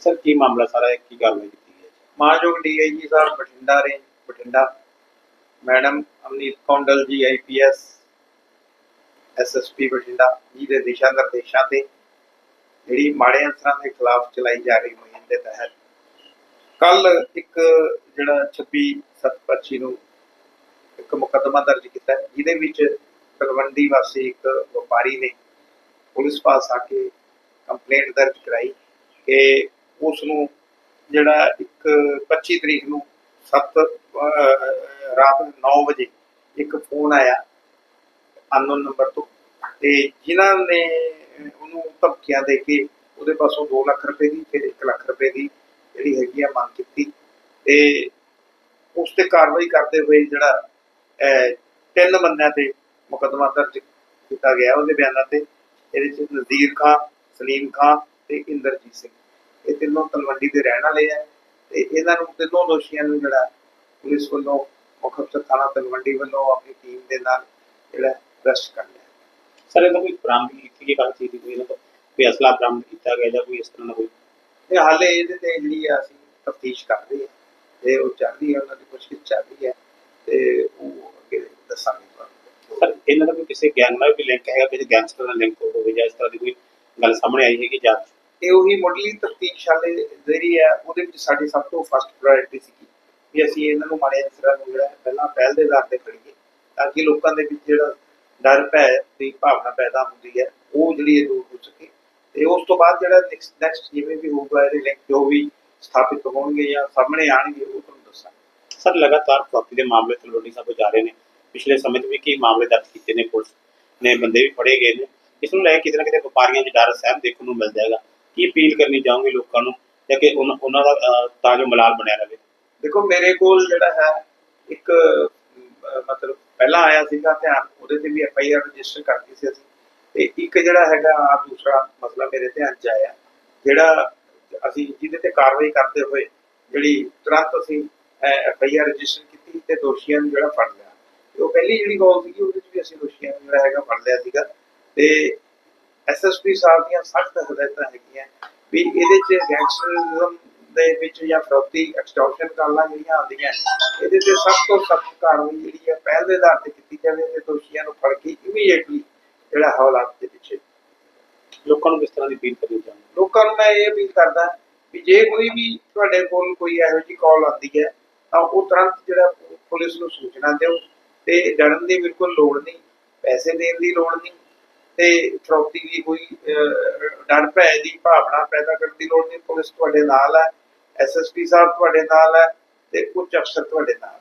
Sir, ਕੀ ਮਾਮਲਾ ਸਾਰਾ? ਹੈ ਕੀ ਕਾਰਵਾਈ ਕੀਤੀ ਹੈ ਮਾਨਯੋਗ ਡੀਆਈਜੀ ਸਾਹਿਬ, Bathinda range Bathinda. Madam Amneet Kondal ji IPS SSP Bathinda, ਜੀ ਦੇ ਦਿਸ਼ਾ ਨਿਰਦੇਸ਼ਾਂ ਤੇ ਜਿਹੜੀ ਮਾੜੇ ਅਨਸਰਾਂ ਦੇ ਖਿਲਾਫ ਚਲਾਈ ਜਾ ਰਹੀ ਮੁਹਿੰਮ ਦੇ ਤਹਿਤ। ਕੱਲ ਇੱਕ ਜਿਹੜਾ 26 ਸਤਪੱਚੀ ਨੂੰ ਇੱਕ ਮੁਕੱਦਮਾ ਦਰਜ ਕੀਤਾ ਜਿਹਦੇ ਵਿੱਚ ਤਲਵੰਡੀ ਵਾਸੀ ਇੱਕ ਵਪਾਰੀ ਨੇ ਪੁਲਿਸ ਪਾਸ ਆ ਕੇ ਕੰਪਲੇਂਟ ਦਰਜ ਕਰਾਈ ਕਿ ਉਸ ਨੂੰ ਜਿਹੜਾ ਇੱਕ 25 ਤਰੀਕ ਨੂੰ 7 ਰਾਤ 9 ਵਜੇ ਇੱਕ ਫੋਨ ਆਇਆ ਅਨਨੋਨ ਨੰਬਰ ਤੋਂ। ਤੇ ਜਿਨ੍ਹਾਂ ਨੇ ਉਹਨੂੰ ਧਮਕੀਆਂ ਦੇ ਕੇ ਉਹਦੇ ਪਾਸੋਂ 2 ਲੱਖ ਰੁਪਏ ਦੀ ਫਿਰ 1 ਲੱਖ ਰੁਪਏ ਦੀ ਜਿਹੜੀ ਹੈਗੀ ਆ ਮੰਗ ਕੀਤੀ। ਤੇ ਉਸ ਤੇ ਕਾਰਵਾਈ ਕਰਦੇ ਹੋਏ ਜਿਹੜਾ ਅਹ, ਤਿੰਨ ਬੰਦਿਆਂ ਤੇ ਮੁਕੱਦਮਾ ਦਰਜ ਕੀਤਾ ਗਿਆ ਉਹਦੇ ਬਿਆਨਾਂ ਤੇ। ਇਹਦੇ ਚ ਨਜ਼ੀਰ ਖਾਨ ਸਲੀਮ ਖਾਨ ਤੇ ਇੰਦਰਜੀਤ ਸਿੰਘ। ਇਹ ਤਿੰਨੋਂ ਤਲਵੰਡੀ ਦੇ ਰਹਿਣ ਵਾਲੇ ਆ ਤੇ ਇਹਨਾਂ ਨੂੰ ਤਿੰਨੋਂ ਦੋਸ਼ੀਆਂ ਨੂੰ ਜਿਹੜਾ ਪੁਲਿਸ ਵੱਲੋਂ ਮੁੱਖ ਅਫਸਰ ਥਾਣਾ ਤਲਵੰਡੀ ਵੱਲੋਂ ਆਪਣੀ ਟੀਮ ਦੇ ਨਾਲ ਜਿਹੜਾ ਅਰੈਸਟ ਕਰ ਲਿਆ। ਸਰ ਇਹਦਾ ਕੋਈ ਬਰਾਮਦ ਕੀਤੀ ਗਈ ਗੱਲ ਕੀਤੀ ਕੋਈ ਇਹਨਾਂ ਤੋਂ ਕੋਈ ਅਸਲਾ ਬਰਾਮਦ ਕੀਤਾ ਗਿਆ ਜਾਂ ਕੋਈ ਇਸ ਤਰ੍ਹਾਂ ਦਾ ਕੋਈ? ਤੇ ਹਾਲੇ ਇਹਦੇ ਤੇ ਜਿਹੜੀ ਆ ਅਸੀਂ ਤਫਤੀਸ਼ ਕਰਦੇ ਹਾਂ ਤੇ ਉਹ ਚੱਲ ਰਹੀ ਹੈ ਉਹਨਾਂ ਦੀ ਪੁੱਛਗਿੱਛ ਚੱਲ ਰਹੀ ਹੈ ਤੇ ਉਹ ਅੱਗੇ ਦੱਸਾਂਗੇ। ਸਰ ਇਹਨਾਂ ਦਾ ਕੋਈ ਕਿਸੇ ਗੈਂਗ ਨਾਲ ਵੀ ਲਿੰਕ ਹੈਗਾ ਕਿਸੇ ਗੈਂਗਸਟਰ ਨਾਲ ਲਿੰਕ ਹੋਵੇ ਜਾਂ ਇਸ ਤਰ੍ਹਾਂ ਦੀ ਕੋਈ ਗੱਲ ਸਾਹਮਣੇ ਆਈ ਹੈ ਕਿ ਜਾਂ ਤੇ ਉਹੀ ਮੁੱਢਲੀ ਤਫਤੀਸ਼ ਜਿਹੜੀ ਹੈ, ਉਹਦੇ ਵਿੱਚ ਸਾਡੀ ਸਭ ਤੋਂ ਫਸਟ ਪ੍ਰਾਇੋਰਟੀ ਸੀ ਕਿ ਅਸੀਂ ਇਹਨਾਂ ਨੂੰ ਮਾੜੇ ਅਨਸਰਾਂ ਨੂੰ ਜਿਹੜਾ ਪਹਿਲਾਂ ਪਹਿਲ ਦੇ ਆਧਾਰ ਤੇ ਖੜੀਏ ਤਾਂ ਕਿ ਲੋਕਾਂ ਦੇ ਵਿੱਚ ਜਿਹੜਾ ਡਰ ਭੈ ਦੀ ਭਾਵਨਾ ਪੈਦਾ ਹੁੰਦੀ ਹੈ, ਉਹ ਜਿਹੜੀ ਦੂਰ ਹੋ ਸਕੇ। ਤੇ ਉਸ ਤੋਂ ਬਾਅਦ ਜਿਹੜਾ ਨੈਕਸਟ ਜਿਵੇਂ ਵੀ ਹੋਊਗਾ ਇਹਦੇ ਲਿੰਕ ਜੋ ਵੀ ਸਥਾਪਿਤ ਹੋਣਗੇ ਜਾਂ ਸਾਹਮਣੇ ਆਣਗੇ ਉਹ ਤੁਹਾਨੂੰ ਦੱਸਾਂਗੇ। ਸਰ, ਲਗਾਤਾਰ ਫਰੋਤੀ ਦੇ ਮਾਮਲੇ ਤਲਵੰਡੀ ਸਾਹਿਬ ਜਾ ਰਹੇ ਨੇ। ਪਿਛਲੇ ਸਮੇਂ 'ਚ ਵੀ ਕਈ ਮਾਮਲੇ ਦਰਜ ਕੀਤੇ ਨੇ, ਪੁਲਿਸ ਨੇ ਬੰਦੇ ਵੀ ਫੜੇ ਗਏ ਨੇ। ਇਸ ਨੂੰ ਲੈ ਕੇ ਕਿਤੇ ਨਾ ਕਿਤੇ ਵਪਾਰੀਆਂ 'ਚ ਡਰ ਸਹਿਮ ਦੇਖਣ ਨੂੰ ਮਿਲ ਜਾਏਗਾ। ਕੀ ਅਪੀਲ ਕਰਨੀ ਚਾਹੋਗੇ ਲੋਕਾਂ ਨੂੰ ਜਾਂ ਕਿ ਉਨ- ਉਹਨਾਂ ਦਾ ਤਾਂ ਜੋ ਮਲਾਲ ਬਣਿਆ ਰਹੇ? ਦੇਖੋ, ਮੇਰੇ ਕੋਲ ਜਿਹੜਾ ਹੈ, ਇੱਕ ਮਤਲਬ ਪਹਿਲਾਂ ਆਇਆ ਸੀਗਾ ਧਿਆਨ, ਉਹਦੇ ਤੇ ਵੀ ਐਫ ਆਈ ਆਰ ਰਜਿਸਟਰ ਕਰਤੀ ਸੀ ਅਸੀਂ। ਤੇ ਇੱਕ ਜਿਹੜਾ ਹੈਗਾ ਆ ਦੂਸਰਾ ਮਸਲਾ ਮੇਰੇ ਧਿਆਨ ਚ ਆਇਆ, ਜਿਹੜਾ ਅਸੀਂ ਜਿਹਦੇ ਤੇ ਕਾਰਵਾਈ ਕਰਦੇ ਹੋਏ ਜਿਹੜੀ ਤੁਰੰਤ ਅਸੀਂ ਐਫ ਆਈ ਆਰ ਰਜਿਸਟਰ ਕੀਤੀ ਤੇ ਦੋਸ਼ੀਆਂ ਨੂੰ ਜਿਹੜਾ ਫੜ ਲਿਆ। ਤੇ ਉਹ ਪਹਿਲੀ ਜਿਹੜੀ ਗੋਲ ਸੀਗੀ, ਉਹਦੇ ਚ ਵੀ ਅਸੀਂ ਦੋਸ਼ੀਆਂ ਨੂੰ ਜਿਹੜਾ ਹੈਗਾ ਫੜ ਲਿਆ ਸੀਗਾ। ਤੇ ਐਸਐਸਪੀ ਸਾਹਿਬ ਦੀਆਂ ਸਖਤ ਹਦਾਇਤਾਂ ਹੈਗੀਆਂ ਵੀ ਇਹਦੇ ਚ ਗੈਂਗਸਟਰਿਜ਼ਮ ਦੇ ਵਿੱਚ ਜਾਂ ਫਰੋਤੀ ਐਕਸਟੋਰਸ਼ਨ ਕਾਲਾਂ ਜਿਹੜੀਆਂ ਆਉਂਦੀਆਂ ਇਹਦੇ ਤੇ ਸਭ ਤੋਂ ਸਖਤ ਕਾਰਵਾਈ ਜਿਹੜੀ ਹੈ ਪਹਿਲ ਦੇ ਆਧਾਰ ਤੇ ਕੀਤੀ ਜਾਵੇ ਤੇ ਦੋਸ਼ੀਆਂ ਨੂੰ ਫੜ ਕੇ ਇਮੀਡੀਏਟਲੀ ਜਿਹੜਾ ਹਵਾਲਾਤ ਦੇ ਪਿੱਛੇ। ਲੋਕਾਂ ਨੂੰ ਕਿਸ ਤਰ੍ਹਾਂ ਦੀ ਅਪੀਲ ਕਰਨੀ ਚਾਹੁੰਦੇ ਲੋਕਾਂ ਨੂੰ ਮੈਂ ਇਹ ਅਪੀਲ ਕਰਦਾ ਵੀ ਜੇ ਕੋਈ ਵੀ ਤੁਹਾਡੇ ਕੋਲ ਕੋਈ ਇਹੋ ਜਿਹੀ ਕਾਲ ਆਉਂਦੀ ਹੈ ਤਾਂ ਉਹ ਤੁਰੰਤ ਜਿਹੜਾ ਪੁਲਿਸ ਨੂੰ ਸੂਚਨਾ ਦਿਓ ਤੇ ਡਰਨ ਦੀ ਬਿਲਕੁਲ ਲੋੜ ਨਹੀਂ ਪੈਸੇ ਦੇਣ ਦੀ ਲੋੜ ਨਹੀਂ ਤੇ ਫਰੋਤੀ ਦੀ ਕੋਈ ਡਰ ਭੈ ਦੀ ਭਾਵਨਾ ਪੈਦਾ ਕਰਨ ਦੀ ਲੋੜ ਨਹੀਂ, ਪੁਲਿਸ ਤੁਹਾਡੇ ਨਾਲ ਹੈ ਐਸਐਸਪੀ ਸਾਹਿਬ ਤੁਹਾਡੇ ਨਾਲ ਹੈ ਤੇ ਉੱਚ ਅਫਸਰ ਤੁਹਾਡੇ ਨਾਲ